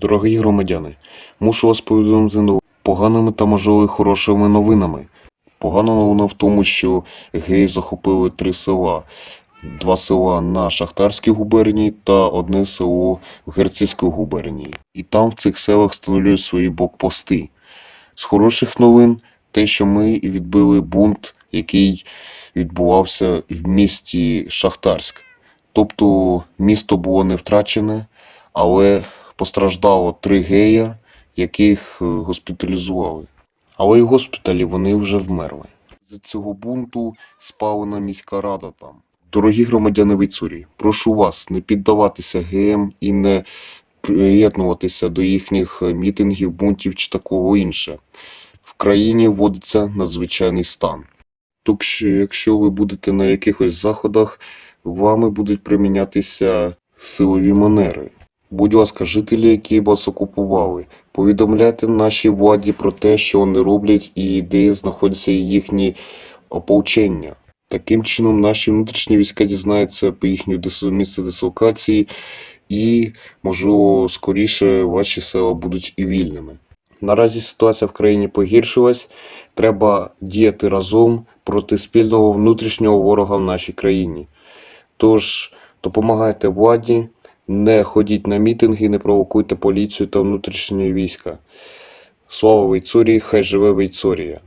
Дорогі громадяни, мушу вас повідомити поганими та можливо хорошими новинами. Погана новина в тому, що геї захопили три села. Два села на Шахтарській губернії та одне село в Герцівській губернії. І там в цих селах встановлюють свої блокпости. З хороших новин те, що ми відбили бунт, який відбувався в місті Шахтарськ. Тобто місто було не втрачене, але постраждало три гея, яких е, госпіталізували. Але і в госпіталі вони вже вмерли. З цього бунту спалена міська рада там. Дорогі громадяни Вейцурії, прошу вас не піддаватися геям і не приєднуватися до їхніх мітингів, бунтів чи такого інше. В країні вводиться надзвичайний стан. Так що, якщо ви будете на якихось заходах, вами будуть примінятися силові манери. Будь ласка, жителі, які вас окупували, повідомляйте нашій владі про те, що вони роблять і де знаходяться їхні ополчення. Таким чином, наші внутрішні війська дізнаються про їхнє місце дислокації і, можливо, скоріше ваші села будуть і вільними. Наразі ситуація в країні погіршилась. Треба діяти разом проти спільного внутрішнього ворога в нашій країні. Тож допомагайте владі, не ходіть на мітинги, не провокуйте поліцію та внутрішні війська. Слава Вейцурії, хай живе Вейцурія!